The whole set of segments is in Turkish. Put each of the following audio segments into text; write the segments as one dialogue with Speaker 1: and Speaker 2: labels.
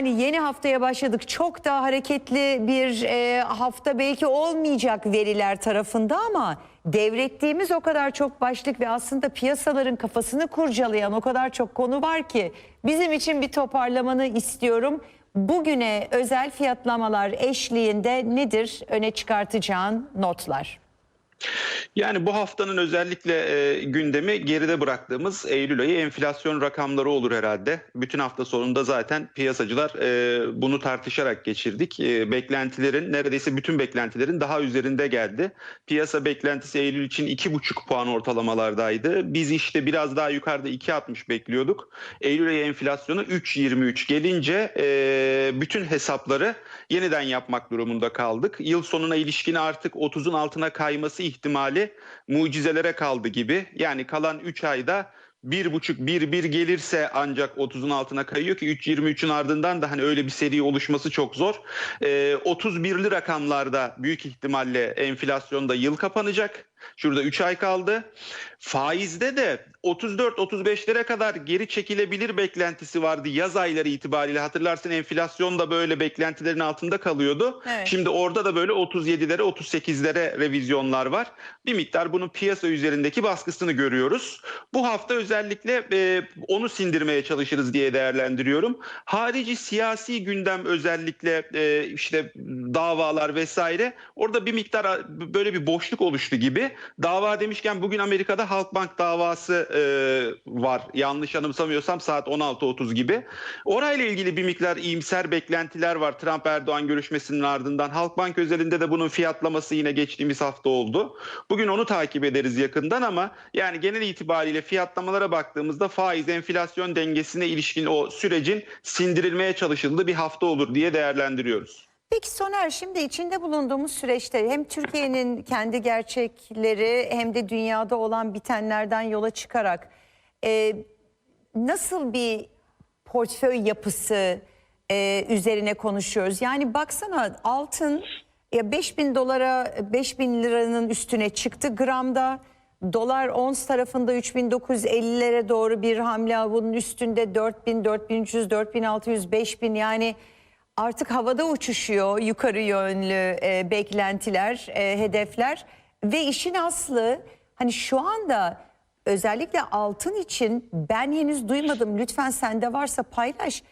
Speaker 1: Yani yeni haftaya başladık. Çok daha hareketli bir e, hafta belki olmayacak veriler tarafında ama devrettiğimiz o kadar çok başlık ve aslında piyasaların kafasını kurcalayan o kadar çok konu var ki bizim için bir toparlamanı istiyorum. Bugüne özel fiyatlamalar eşliğinde nedir öne çıkartacağın notlar?
Speaker 2: Yani bu haftanın özellikle e, gündemi geride bıraktığımız Eylül ayı enflasyon rakamları olur herhalde. Bütün hafta sonunda zaten piyasacılar e, bunu tartışarak geçirdik. E, beklentilerin neredeyse bütün beklentilerin daha üzerinde geldi. Piyasa beklentisi Eylül için 2,5 puan ortalamalardaydı. Biz işte biraz daha yukarıda 2,60 bekliyorduk. Eylül ayı enflasyonu 3,23 gelince e, bütün hesapları yeniden yapmak durumunda kaldık. Yıl sonuna ilişkin artık 30'un altına kayması ihtimali mucizelere kaldı gibi. Yani kalan 3 ayda bir buçuk bir bir gelirse ancak 30'un altına kayıyor ki 3.23'ün ardından da hani öyle bir seri oluşması çok zor. Ee, 31'li rakamlarda büyük ihtimalle enflasyonda yıl kapanacak. Şurada 3 ay kaldı. Faizde de 34-35'lere kadar geri çekilebilir beklentisi vardı yaz ayları itibariyle. Hatırlarsın enflasyon da böyle beklentilerin altında kalıyordu.
Speaker 1: Evet.
Speaker 2: Şimdi orada da böyle 37'lere 38'lere revizyonlar var. Bir miktar bunun piyasa üzerindeki baskısını görüyoruz. Bu hafta özellikle e, onu sindirmeye çalışırız diye değerlendiriyorum. Harici siyasi gündem özellikle e, işte davalar vesaire orada bir miktar böyle bir boşluk oluştu gibi. Dava demişken bugün Amerika'da Halkbank davası e, var. Yanlış anımsamıyorsam saat 16.30 gibi. Orayla ilgili bir miktar iyimser beklentiler var. Trump Erdoğan görüşmesinin ardından Halkbank özelinde de bunun fiyatlaması yine geçtiğimiz hafta oldu. Bugün onu takip ederiz yakından ama yani genel itibariyle fiyatlamalara baktığımızda faiz enflasyon dengesine ilişkin o sürecin sindirilmeye çalışıldığı bir hafta olur diye değerlendiriyoruz.
Speaker 1: Peki Soner şimdi içinde bulunduğumuz süreçte hem Türkiye'nin kendi gerçekleri hem de dünyada olan bitenlerden yola çıkarak e, nasıl bir portföy yapısı e, üzerine konuşuyoruz? Yani baksana altın ya 5000 dolara 5000 liranın üstüne çıktı gramda. Dolar ons tarafında 3950'lere doğru bir hamle bunun üstünde 4000, 4300, 4600, 5000 yani artık havada uçuşuyor yukarı yönlü e, beklentiler, e, hedefler ve işin aslı hani şu anda özellikle altın için ben henüz duymadım lütfen sende varsa paylaş.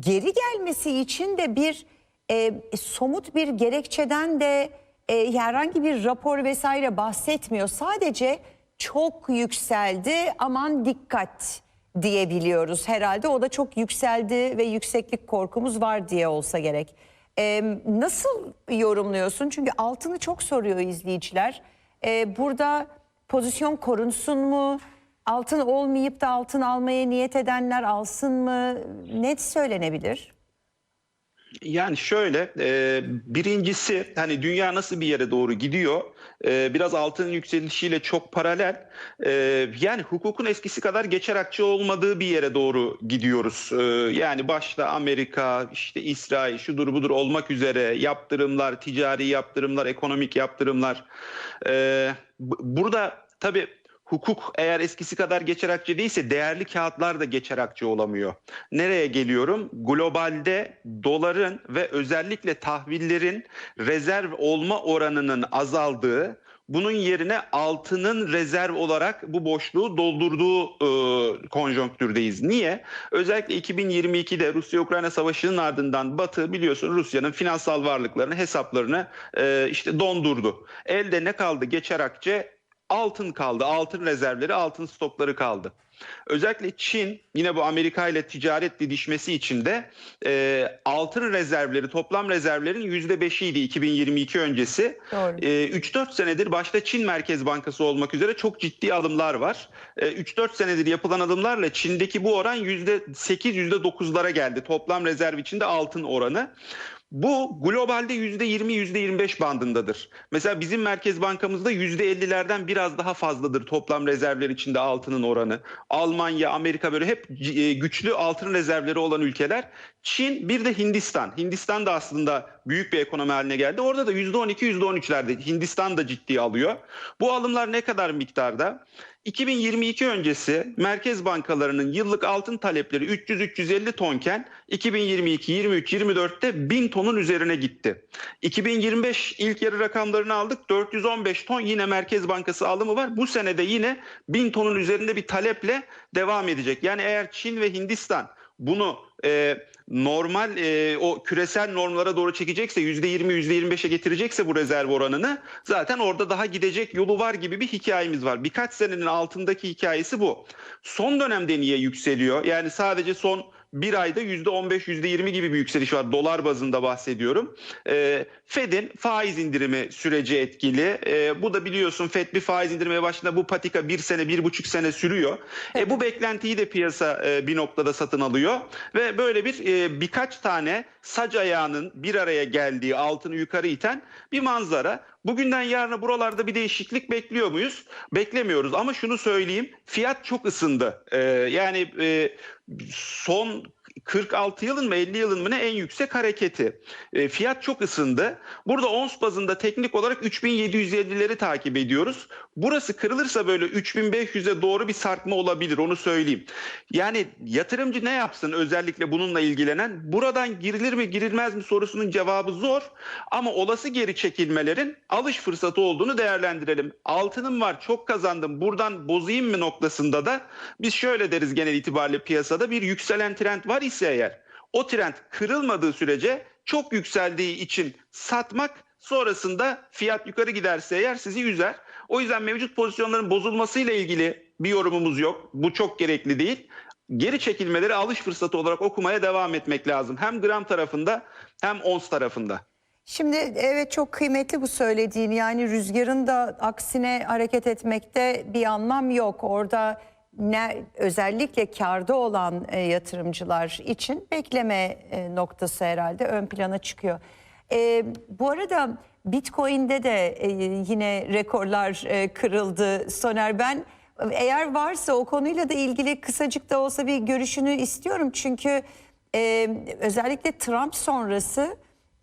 Speaker 1: Geri gelmesi için de bir e, somut bir gerekçeden de e, herhangi bir rapor vesaire bahsetmiyor. Sadece çok yükseldi aman dikkat diyebiliyoruz herhalde. O da çok yükseldi ve yükseklik korkumuz var diye olsa gerek. Ee, nasıl yorumluyorsun? Çünkü altını çok soruyor izleyiciler. Ee, burada pozisyon korunsun mu? Altın olmayıp da altın almaya niyet edenler alsın mı? Net söylenebilir.
Speaker 2: Yani şöyle e, birincisi hani dünya nasıl bir yere doğru gidiyor? E, biraz altının yükselişiyle çok paralel. E, yani hukukun eskisi kadar geçer akçe olmadığı bir yere doğru gidiyoruz. Yani başta Amerika işte İsrail şudur budur olmak üzere yaptırımlar ticari yaptırımlar ekonomik yaptırımlar. Bu- burada tabii hukuk eğer eskisi kadar geçer akçe değilse değerli kağıtlar da geçer akçe olamıyor. Nereye geliyorum? Globalde doların ve özellikle tahvillerin rezerv olma oranının azaldığı, bunun yerine altının rezerv olarak bu boşluğu doldurduğu e, konjonktürdeyiz. Niye? Özellikle 2022'de Rusya-Ukrayna savaşının ardından Batı biliyorsun Rusya'nın finansal varlıklarını, hesaplarını e, işte dondurdu. Elde ne kaldı geçer akçe? Altın kaldı. Altın rezervleri, altın stokları kaldı. Özellikle Çin yine bu Amerika ile ticaret didişmesi içinde e, altın rezervleri, toplam rezervlerin %5'iydi 2022 öncesi.
Speaker 1: Doğru.
Speaker 2: E, 3-4 senedir başta Çin Merkez Bankası olmak üzere çok ciddi alımlar var. E, 3-4 senedir yapılan alımlarla Çin'deki bu oran %8-%9'lara geldi. Toplam rezerv içinde altın oranı. Bu globalde %20 %25 bandındadır. Mesela bizim Merkez Bankamızda %50'lerden biraz daha fazladır toplam rezervler içinde altının oranı. Almanya, Amerika böyle hep e, güçlü altın rezervleri olan ülkeler. Çin bir de Hindistan. Hindistan da aslında büyük bir ekonomi haline geldi. Orada da %12 %13'lerde Hindistan da ciddi alıyor. Bu alımlar ne kadar miktarda? 2022 öncesi merkez bankalarının yıllık altın talepleri 300-350 tonken 2022, 23, 24'te 1000 tonun üzerine gitti. 2025 ilk yarı rakamlarını aldık. 415 ton yine Merkez Bankası alımı var. Bu senede yine 1000 tonun üzerinde bir taleple devam edecek. Yani eğer Çin ve Hindistan bunu e, normal e, o küresel normlara doğru çekecekse %20 %25'e getirecekse bu rezerv oranını zaten orada daha gidecek yolu var gibi bir hikayemiz var. Birkaç senenin altındaki hikayesi bu. Son dönemde niye yükseliyor? Yani sadece son bir ayda %15 %20 gibi bir yükseliş var. Dolar bazında bahsediyorum. E, Fed'in faiz indirimi süreci etkili. E, bu da biliyorsun Fed bir faiz indirmeye başladığında bu patika bir sene bir buçuk sene sürüyor. E, bu beklentiyi de piyasa e, bir noktada satın alıyor ve böyle bir e, birkaç tane sac ayağının bir araya geldiği altını yukarı iten bir manzara. Bugünden yarına buralarda bir değişiklik bekliyor muyuz? Beklemiyoruz ama şunu söyleyeyim fiyat çok ısındı. E, yani e, son 46 yılın mı 50 yılın mı ne en yüksek hareketi. E, fiyat çok ısındı. Burada ons bazında teknik olarak 3750'leri takip ediyoruz. Burası kırılırsa böyle 3500'e doğru bir sarkma olabilir onu söyleyeyim. Yani yatırımcı ne yapsın özellikle bununla ilgilenen? Buradan girilir mi girilmez mi sorusunun cevabı zor. Ama olası geri çekilmelerin alış fırsatı olduğunu değerlendirelim. Altınım var çok kazandım buradan bozayım mı noktasında da biz şöyle deriz genel itibariyle piyasada bir yükselen trend var ise eğer o trend kırılmadığı sürece çok yükseldiği için satmak sonrasında fiyat yukarı giderse eğer sizi üzer. O yüzden mevcut pozisyonların bozulmasıyla ilgili bir yorumumuz yok. Bu çok gerekli değil. Geri çekilmeleri alış fırsatı olarak okumaya devam etmek lazım. Hem gram tarafında hem ons tarafında.
Speaker 1: Şimdi evet çok kıymetli bu söylediğin yani rüzgarın da aksine hareket etmekte bir anlam yok. Orada ne özellikle karda olan e, yatırımcılar için bekleme e, noktası herhalde ön plana çıkıyor. E, bu arada Bitcoin'de de e, yine rekorlar e, kırıldı. Soner ben eğer varsa o konuyla da ilgili kısacık da olsa bir görüşünü istiyorum. Çünkü e, özellikle Trump sonrası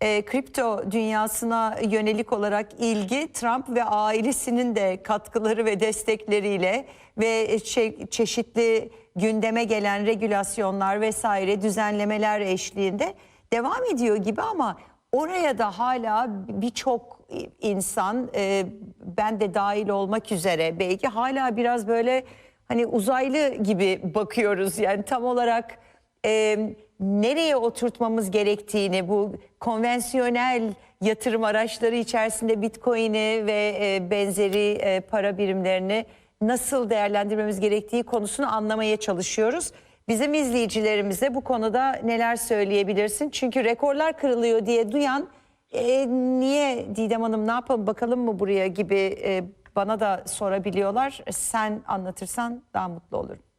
Speaker 1: e, kripto dünyasına yönelik olarak ilgi Trump ve ailesinin de katkıları ve destekleriyle ve çe- çeşitli gündeme gelen regülasyonlar vesaire düzenlemeler eşliğinde devam ediyor gibi ama oraya da hala birçok insan e, ben de dahil olmak üzere belki hala biraz böyle hani uzaylı gibi bakıyoruz. Yani tam olarak e, nereye oturtmamız gerektiğini bu konvansiyonel yatırım araçları içerisinde bitcoin'i ve e, benzeri e, para birimlerini nasıl değerlendirmemiz gerektiği konusunu anlamaya çalışıyoruz. Bizim izleyicilerimize bu konuda neler söyleyebilirsin? Çünkü rekorlar kırılıyor diye duyan e, niye Didem Hanım ne yapalım bakalım mı buraya gibi e, bana da sorabiliyorlar. Sen anlatırsan daha mutlu olurum.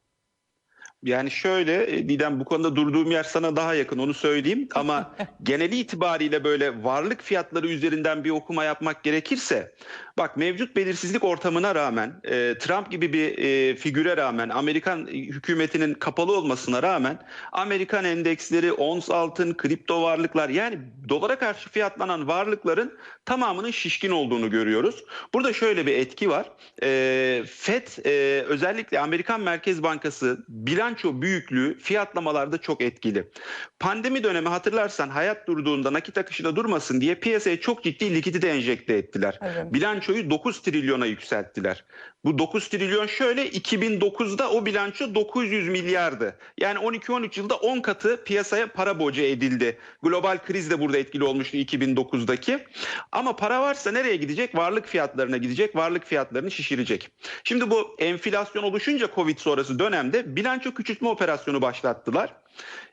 Speaker 2: Yani şöyle e, Didem bu konuda durduğum yer sana daha yakın onu söyleyeyim. Ama geneli itibariyle böyle varlık fiyatları üzerinden bir okuma yapmak gerekirse bak mevcut belirsizlik ortamına rağmen e, Trump gibi bir e, figüre rağmen Amerikan hükümetinin kapalı olmasına rağmen Amerikan endeksleri ons altın kripto varlıklar yani dolara karşı fiyatlanan varlıkların tamamının şişkin olduğunu görüyoruz. Burada şöyle bir etki var. E, FED e, özellikle Amerikan Merkez Bankası bilanço büyüklüğü fiyatlamalarda çok etkili. Pandemi dönemi hatırlarsan hayat durduğunda nakit akışı da durmasın diye piyasaya çok ciddi likidite enjekte ettiler.
Speaker 1: Evet.
Speaker 2: Bilançoyu 9 trilyona yükselttiler. Bu 9 trilyon şöyle 2009'da o bilanço 900 milyardı. Yani 12-13 yılda 10 katı piyasaya para boca edildi. Global kriz de burada etkili olmuştu 2009'daki. Ama para varsa nereye gidecek? Varlık fiyatlarına gidecek. Varlık fiyatlarını şişirecek. Şimdi bu enflasyon oluşunca Covid sonrası dönemde bilanço küçültme operasyonu başlattılar.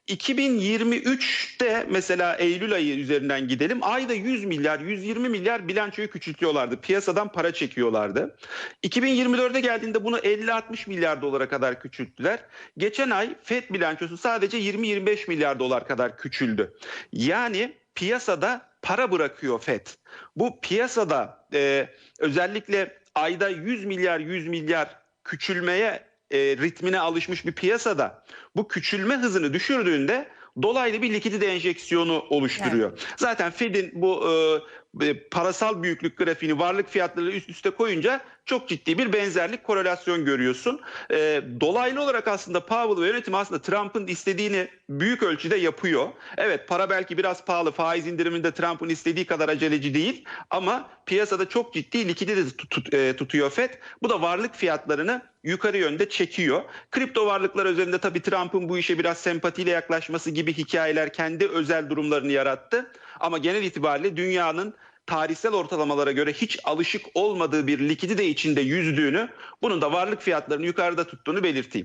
Speaker 2: 2023'te mesela Eylül ayı üzerinden gidelim. Ayda 100 milyar, 120 milyar bilançoyu küçültüyorlardı. Piyasadan para çekiyorlardı. 2024'e geldiğinde bunu 50-60 milyar dolara kadar küçülttüler. Geçen ay FED bilançosu sadece 20-25 milyar dolar kadar küçüldü. Yani piyasada para bırakıyor FED. Bu piyasada e, özellikle ayda 100 milyar 100 milyar küçülmeye e, ritmine alışmış bir piyasada bu küçülme hızını düşürdüğünde dolaylı bir likidite enjeksiyonu oluşturuyor. Zaten Fed'in bu e, parasal büyüklük grafiğini varlık fiyatları üst üste koyunca çok ciddi bir benzerlik korelasyon görüyorsun. E, dolaylı olarak aslında Powell ve yönetim aslında Trump'ın istediğini büyük ölçüde yapıyor. Evet para belki biraz pahalı faiz indiriminde Trump'ın istediği kadar aceleci değil ama piyasada çok ciddi likidite tut- tut- e, tutuyor FED. Bu da varlık fiyatlarını yukarı yönde çekiyor. Kripto varlıklar üzerinde tabii Trump'ın bu işe biraz sempatiyle yaklaşması gibi hikayeler kendi özel durumlarını yarattı. Ama genel itibariyle dünyanın tarihsel ortalamalara göre hiç alışık olmadığı bir likidite içinde yüzdüğünü, bunun da varlık fiyatlarını yukarıda tuttuğunu belirteyim.